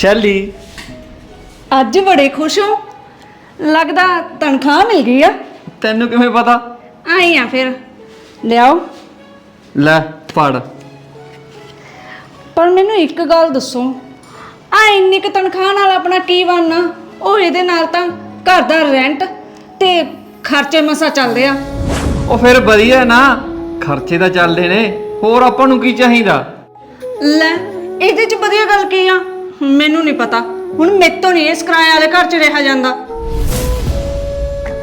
ਸ਼ੈਲੀ। ਅੱਜ ਬੜੇ ਖੁਸ਼ ਹੋ। ਲੱਗਦਾ ਤਨਖਾਹ ਮਿਲ ਗਈ ਆ। ਤੈਨੂੰ ਕਿਵੇਂ ਪਤਾ? ਆਈ ਆ ਫਿਰ। ਲਿਆਓ। ਲੈ ਪੜ ਪਰ ਮੈਨੂੰ ਇੱਕ ਗੱਲ ਦੱਸੋ। ਆ ਇੰਨੀ ਕੁ ਤਨਖਾਹ ਨਾਲ ਆਪਣਾ ਕੀ ਬਣਨਾ? ਉਹ ਇਹਦੇ ਨਾਲ ਤਾਂ ਘਰ ਦਾ ਰੈਂਟ ਤੇ ਖਰਚੇ ਮਸਾ ਚੱਲਦੇ ਆ। ਉਹ ਫਿਰ ਵਧੀਆ ਨਾ। ਖਰਚੇ ਤਾਂ ਚੱਲਦੇ ਨੇ। ਹੋਰ ਆਪਾਂ ਨੂੰ ਕੀ ਚਾਹੀਦਾ? ਲੈ ਇਹਦੇ ਚ ਵਧੀਆ ਗੱਲ ਕੀ ਆ? ਮੈਨੂੰ ਨਹੀਂ ਪਤਾ। ਹੁਣ ਮੇਰੇ ਤੋਂ ਨਹੀਂ ਇਸ ਕਿਰਾਏ ਵਾਲੇ ਘਰ ਚ ਰਿਹਾ ਜਾਂਦਾ।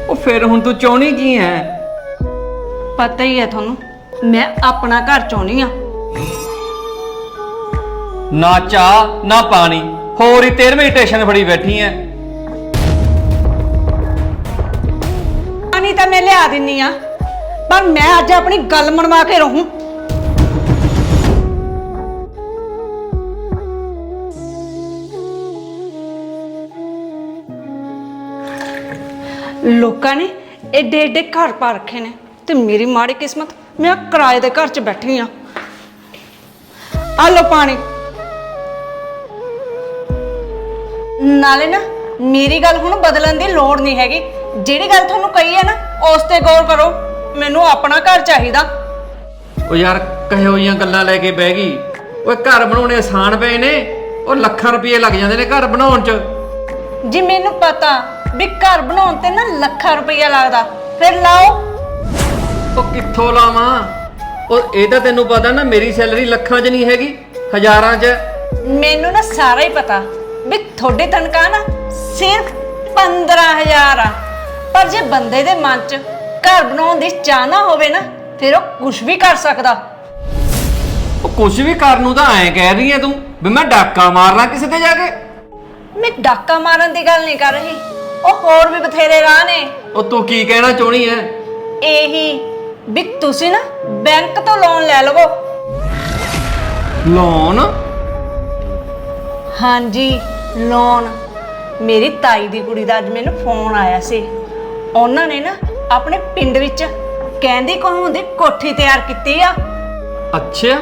ਉਹ ਫਿਰ ਹੁਣ ਤੂੰ ਚਾਹਣੀ ਕੀ ਹੈ ਪਤਾ ਹੀ ਹੈ ਤੁਹਾਨੂੰ ਮੈਂ ਆਪਣਾ ਘਰ ਚਾਹੁੰਦੀ ਆ। ਨਾ ਚਾਹ ਨਾ ਪਾਣੀ ਹੋਰ ਹੀ 13ਵੀਂ ਸਟੇਸ਼ਨ ਫੜੀ ਬੈਠੀ ਐ। ਪਾਣੀ ਤਾਂ ਮੈਂ ਲਿਆ ਦਿੰਨੀ ਆ ਪਰ ਮੈਂ ਅੱਜ ਆਪਣੀ ਗੱਲ ਮਨਵਾ ਕੇ ਰਹੂੰ। ਲੋਕਾਂ ਨੇ ਏਡੇ ਏਡੇ ਘਰ ਪਾ ਰੱਖੇ ਨੇ ਤੇ ਮੇਰੀ ਮਾੜੀ ਕਿਸਮਤ ਮੈਂ ਆਹ ਕਿਰਾਏ ਦੇ ਘਰ 'ਚ ਬੈਠੀ ਆ। ਆ ਲੋ ਪਾਣੀ। ਨਾਲੇ ਨਾ ਮੇਰੀ ਗੱਲ ਹੁਣ ਬਦਲਣ ਦੀ ਲੋੜ ਨਹੀਂ ਹੈਗੀ। ਜਿਹੜੀ ਗੱਲ ਤੁਹਾਨੂੰ ਕਹੀ ਹੈ ਨਾ ਉਸ ਤੇ ਗੌਰ ਕਰੋ। ਮੈਨੂੰ ਆਪਣਾ ਘਰ ਚਾਹੀਦਾ। ਉਹ ਯਾਰ ਕਹੇ ਹੋਈਆਂ ਗੱਲਾਂ ਲੈ ਕੇ ਬਹਿ ਗਈ। ਓਏ ਘਰ ਬਣਾਉਣੇ ਆਸਾਨ ਪਏ ਨੇ। ਉਹ ਲੱਖਾਂ ਰੁਪਏ ਲੱਗ ਜਾਂਦੇ ਨੇ ਘਰ ਬਣਾਉਣ 'ਚ। ਜੀ ਮੈਨੂੰ ਪਤਾ। ਵੀ ਘਰ ਬਣਾਉਣ ਤੇ ਨਾ ਲੱਖਾਂ ਰੁਪਈਆ ਲੱਗਦਾ। ਫਿਰ ਲਾਓ। ਉਹ ਕਿੱਥੋਂ ਲਾਵਾਂ? ਉਹ ਇਹ ਤਾਂ ਤੈਨੂੰ ਪਤਾ ਨਾ ਮੇਰੀ ਸੈਲਰੀ ਲੱਖਾਂ 'ਚ ਨਹੀਂ ਹੈਗੀ ਹਜ਼ਾਰਾਂ 'ਚ। ਮੈਨੂੰ ਨਾ ਸਾਰਾ ਹੀ ਪਤਾ ਵੀ ਤੁਹਾਡੀ ਤਨਖਾਹ ਨਾ ਸਿਰਫ 15000 ਆ। ਪਰ ਜੇ ਬੰਦੇ ਦੇ ਮਨ 'ਚ ਘਰ ਬਣਾਉਣ ਦੀ ਚਾਹ ਨਾ ਹੋਵੇ ਨਾ ਫਿਰ ਉਹ ਕੁਝ ਵੀ ਕਰ ਸਕਦਾ। ਉਹ ਕੁਝ ਵੀ ਕਰਨ ਨੂੰ ਤਾਂ ਐਂ ਕਹਿ ਰਹੀ ਐ ਤੂੰ ਵੀ ਮੈਂ ਡਾਕਾ ਮਾਰਨਾ ਕਿਸੇ ਤੇ ਜਾ ਕੇ। ਮੈਂ ਡਾਕਾ ਮਾਰਨ ਦੀ ਗੱਲ ਨਹੀਂ ਕਰ ਰਹੀ। ਉਹ ਹੋਰ ਵੀ ਬਥੇਰੇ ਰਾਹ ਨੇ। ਉਹ ਤੂੰ ਕੀ ਕਹਿਣਾ ਚਾਹਣੀ ਐ? ਇਹੀ ਵੀ ਤੁਸੀਂ ਨਾ ਬੈਂਕ ਤੋਂ ਲੋਨ ਲੈ ਲਵੋ। ਲੋਨ ਹਾਂਜੀ ਲੋਨ ਮੇਰੀ ਤਾਈ ਦੀ ਕੁੜੀ ਦਾ ਅੱਜ ਮੈਨੂੰ ਫੋਨ ਆਇਆ ਸੀ। ਉਹਨਾਂ ਨੇ ਨਾ ਆਪਣੇ ਪਿੰਡ ਵਿੱਚ ਕਹਿੰਦੀ ਕੋਹੋਂ ਦੀ ਕੋਠੀ ਤਿਆਰ ਕੀਤੀ ਆ। ਅੱਛਾ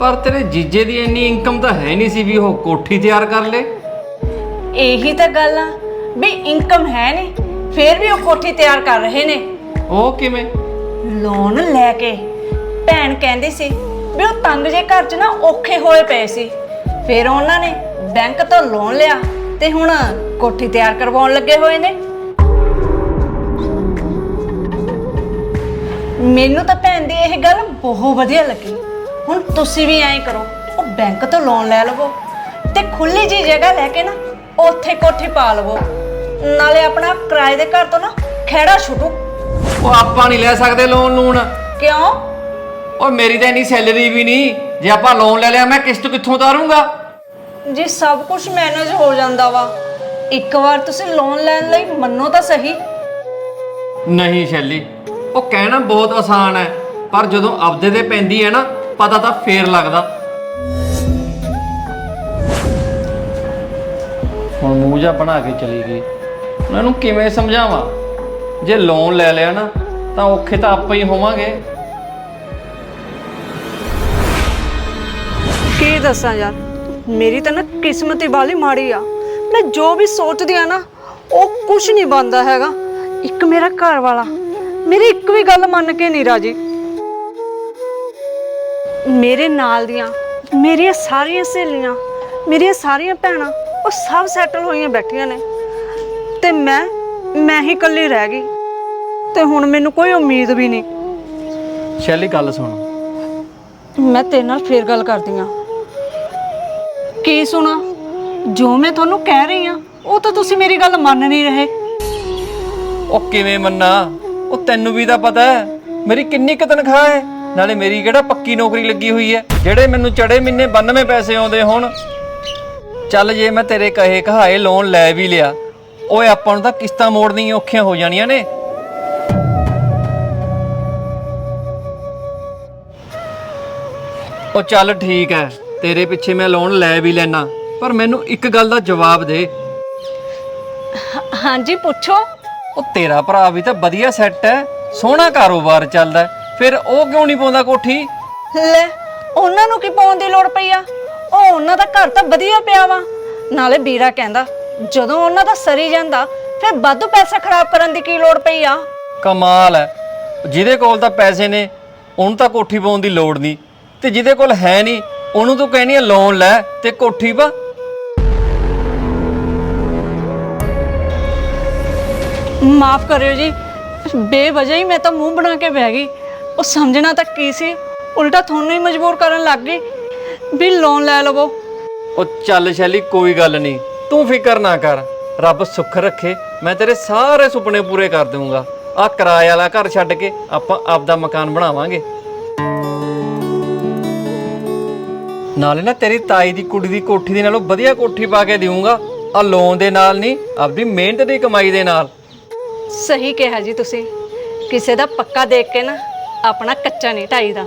ਪਰ ਤੇਰੇ ਜੀਜੇ ਦੀ ਇੰਨੀ ਇਨਕਮ ਤਾਂ ਹੈ ਨਹੀਂ ਸੀ ਵੀ ਉਹ ਕੋਠੀ ਤਿਆਰ ਕਰ ਲੇ। ਇਹੀ ਤਾਂ ਗੱਲ ਆ। ਵੀ ਇਨਕਮ ਹੈ ਨਹੀਂ ਫਿਰ ਵੀ ਉਹ ਕੋਠੀ ਤਿਆਰ ਕਰ ਰਹੇ ਨੇ। ਉਹ ਕਿਵੇਂ? ਲੋਨ ਲੈ ਕੇ। ਭੈਣ ਕਹਿੰਦੀ ਸੀ ਵੀ ਉਹ ਤੰਗ ਜੇ ਘਰ 'ਚ ਨਾ ਔਖੇ ਹੋਏ ਪਏ ਸੀ। ਫਿਰ ਉਹਨਾਂ ਨੇ ਬੈਂਕ ਤੋਂ ਲੋਨ ਲਿਆ ਤੇ ਹੁਣ ਕੋਠੀ ਤਿਆਰ ਕਰਵਾਉਣ ਲੱਗੇ ਹੋਏ ਨੇ। ਮੈਨੂੰ ਤਾਂ ਭੈਣ ਦੀ ਇਹ ਗੱਲ ਬਹੁਤ ਵਧੀਆ ਲੱਗੀ। ਹੁਣ ਤੁਸੀਂ ਵੀ ਐਂ ਕਰੋ ਉਹ ਬੈਂਕ ਤੋਂ ਲੋਨ ਲੈ ਲਵੋ ਤੇ ਖੁੱਲੀ ਜੀ ਜਗ੍ਹਾ ਲੈ ਕੇ ਨਾ ਉੱਥੇ ਕੋਠੀ ਪਾ ਲਵੋ। ਨਾਲੇ ਆਪਣਾ ਕਿਰਾਏ ਦੇ ਘਰ ਤੋਂ ਨਾ ਖਹਿੜਾ ਛੁੱਟੂ। ਉਹ ਆਪਾਂ ਨਹੀਂ ਲੈ ਸਕਦੇ ਲੋਨ ਲੂਣ। ਕਿਉਂ? ਉਹ ਮੇਰੀ ਤਾਂ ਇੰਨੀ ਸੈਲਰੀ ਵੀ ਨਹੀਂ। ਜੇ ਆਪਾਂ ਲੋਨ ਲੈ ਲਿਆ ਮੈਂ ਕਿਸ਼ਤ ਕਿੱਥੋਂ ਉਤਾਰੂੰਗਾ? ਜੀ ਸਭ ਕੁਝ ਮੈਨੇਜ ਹੋ ਜਾਂਦਾ ਵਾ। ਇੱਕ ਵਾਰ ਤੁਸੀਂ ਲੋਨ ਲੈਣ ਲਈ ਮੰਨੋ ਤਾਂ ਸਹੀ। ਨਹੀਂ ਸ਼ੈਲੀ। ਉਹ ਕਹਿਣਾ ਬਹੁਤ ਆਸਾਨ ਹੈ। ਪਰ ਜਦੋਂ ਆਪਦੇ ਤੇ ਪੈਂਦੀ ਹੈ ਨਾ ਪਤਾ ਤਾਂ ਫੇਰ ਲੱਗਦਾ। ਹੁਣ ਮੂੰਹ ਜਾ ਬਣਾ ਕੇ ਚਲੀ ਗਈ। ਮੈਂ ਇਹਨੂੰ ਕਿਵੇਂ ਸਮਝਾਵਾਂ? ਜੇ ਲੋਨ ਲੈ ਲਿਆ ਨਾ, ਤਾਂ ਔਖੇ ਤਾਂ ਆਪਾਂ ਹੀ ਹੋਵਾਂਗੇ। ਕੀ ਦੱਸਾਂ ਯਾਰ? ਮੇਰੀ ਤਾਂ ਨਾ ਕਿਸਮਤ ਹੀ ਬਾਲੀ ਮਾੜੀ ਆ। ਮੈਂ ਜੋ ਵੀ ਸੋਚਦੀ ਆ ਨਾ, ਉਹ ਕੁਝ ਨਹੀਂ ਬਣਦਾ ਹੈਗਾ। ਇੱਕ ਮੇਰਾ ਘਰ ਵਾਲਾ। ਮੇਰੀ ਇੱਕ ਵੀ ਗੱਲ ਮੰਨ ਕੇ ਨਹੀਂ ਰਾਜੀ। ਮੇਰੇ ਨਾਲ ਦੀਆਂ, ਮੇਰੀਆਂ ਸਾਰੀਆਂ ਸਹੇਲੀਆਂ, ਮੇਰੀਆਂ ਸਾਰੀਆਂ ਭੈਣਾਂ ਉਹ ਸਭ ਸੈਟਲ ਹੋਈਆਂ ਬੈਠੀਆਂ ਨੇ। ਤੇ ਮੈਂ ਮੈਂ ਹੀ ਇਕੱਲੀ ਰਹਿ ਗਈ। ਤੇ ਹੁਣ ਮੈਨੂੰ ਕੋਈ ਉਮੀਦ ਵੀ ਨਹੀਂ। ਸ਼ੈਲੀ ਗੱਲ ਸੁਣ। ਮੈਂ ਤੇਰੇ ਨਾਲ ਫੇਰ ਗੱਲ ਕਰਦੀ ਆ। ਕੀ ਸੁਣਾ? ਜੋ ਮੈਂ ਤੁਹਾਨੂੰ ਕਹਿ ਰਹੀ ਆ ਉਹ ਤਾਂ ਤੁਸੀਂ ਮੇਰੀ ਗੱਲ ਮੰਨ ਨਹੀਂ ਰਹੇ। ਉਹ ਕਿਵੇਂ ਮੰਨਾ? ਉਹ ਤੈਨੂੰ ਵੀ ਤਾਂ ਪਤਾ ਹੈ ਮੇਰੀ ਕਿੰਨੀ ਕੁ ਤਨਖਾਹ ਹੈ। ਨਾਲੇ ਮੇਰੀ ਕਿਹੜਾ ਪੱਕੀ ਨੌਕਰੀ ਲੱਗੀ ਹੋਈ ਹੈ? ਜਿਹੜੇ ਮੈਨੂੰ ਚੜੇ ਮਹੀਨੇ 92 ਪੈਸੇ ਆਉਂਦੇ ਹੁਣ ਚੱਲ ਜੇ ਮੈਂ ਤੇਰੇ ਕਹੇ ਕਹਾਏ ਲੋਨ ਲੈ ਵੀ ਲਿਆ ਓਏ ਆਪਾਂ ਨੂੰ ਤਾਂ ਕਿਸ਼ਤਾਂ ਮੋੜਨੀਆਂ ਔਖੀਆਂ ਹੋ ਜਾਣੀਆਂ ਨੇ। ਉਹ ਚੱਲ ਠੀਕ ਹੈ ਤੇਰੇ ਪਿੱਛੇ ਮੈਂ ਲੋਨ ਲੈ ਵੀ ਲੈਣਾ ਪਰ ਮੈਨੂੰ ਇੱਕ ਗੱਲ ਦਾ ਜਵਾਬ ਦੇ। ਹਾਂਜੀ ਪੁੱਛੋ। ਉਹ ਤੇਰਾ ਭਰਾ ਵੀ ਤਾਂ ਵਧੀਆ ਸੈੱਟ ਹੈ ਸੋਹਣਾ ਕਾਰੋਬਾਰ ਚੱਲਦਾ। ਫਿਰ ਉਹ ਕਿਉਂ ਨਹੀਂ ਪਾਉਂਦਾ ਕੋਠੀ? ਲੈ ਉਹਨਾਂ ਨੂੰ ਕੀ ਪਾਉਣ ਦੀ ਲੋੜ ਪਈ ਆ? ਉਹ ਉਹਨਾਂ ਦਾ ਘਰ ਤਾਂ ਵਧੀਆ ਪਿਆ ਵਾ। ਨਾਲੇ ਵੀਰਾ ਕਹਿੰਦਾ ਜਦੋਂ ਉਹਨਾਂ ਦਾ ਸਰੀ ਜਾਂਦਾ ਫਿਰ ਵਾਧੂ ਪੈਸਾ ਖਰਾਬ ਕਰਨ ਦੀ ਕੀ ਲੋੜ ਪਈ ਆ? ਕਮਾਲ ਹੈ। ਜਿਹਦੇ ਕੋਲ ਤਾਂ ਪੈਸੇ ਨੇ ਉਹਨੂੰ ਤਾਂ ਕੋਠੀ ਪਾਉਣ ਦੀ ਲੋੜ ਨਹੀਂ। ਤੇ ਜਿਹਦੇ ਕੋਲ ਹੈ ਨਹੀਂ ਉਹਨੂੰ ਤੂੰ ਕਹਿਣੀ ਆ ਲੋਨ ਲੈ ਤੇ ਕੋਠੀ ਪਾ। ਮਾਫ ਕਰਿਓ ਜੀ ਬੇਵਜ੍ਹਾ ਹੀ ਮੈਂ ਤਾਂ ਮੂੰਹ ਬਣਾ ਕੇ ਬਹਿ ਗਈ। ਉਹ ਸਮਝਣਾ ਤਾਂ ਕੀ ਸੀ? ਉਲਟਾ ਤੁਹਾਨੂੰ ਹੀ ਮਜਬੂਰ ਕਰਨ ਲੱਗ ਗਈ। ਵੀ ਲੋਨ ਲੈ ਲਵੋ। ਉਹ ਚੱਲ ਸ਼ੈਲੀ ਕੋਈ ਗੱਲ ਨਹੀਂ। ਤੂੰ ਫਿਕਰ ਨਾ ਕਰ। ਰੱਬ ਸੁੱਖ ਰੱਖੇ। ਮੈਂ ਤੇਰੇ ਸਾਰੇ ਸੁਪਨੇ ਪੂਰੇ ਕਰ ਦਊਂਗਾ ਆ ਕਿਰਾਏ ਵਾਲਾ ਘਰ ਛੱਡ ਕੇ ਆਪਾਂ ਆਪਦਾ ਮਕਾਨ ਬਣਾਵਾਂਗੇ। ਨਾਲੇ ਨਾ ਤੇਰੀ ਤਾਈ ਦੀ ਕੁੜੀ ਦੀ ਕੋਠੀ ਦੇ ਨਾਲੋਂ ਵਧੀਆ ਕੋਠੀ ਪਾ ਕੇ ਦੇਊਂਗਾ। ਆ ਲੋਨ ਦੇ ਨਾਲ ਨਹੀਂ ਆਪਦੀ ਮਿਹਨਤ ਦੀ ਕਮਾਈ ਦੇ ਨਾਲ। ਸਹੀ ਕਿਹਾ ਜੀ ਤੁਸੀਂ। ਕਿਸੇ ਦਾ ਪੱਕਾ ਦੇਖ ਕੇ ਨਾ ਆਪਣਾ ਕੱਚਾ ਨਹੀਂ ਢਾਈਦਾ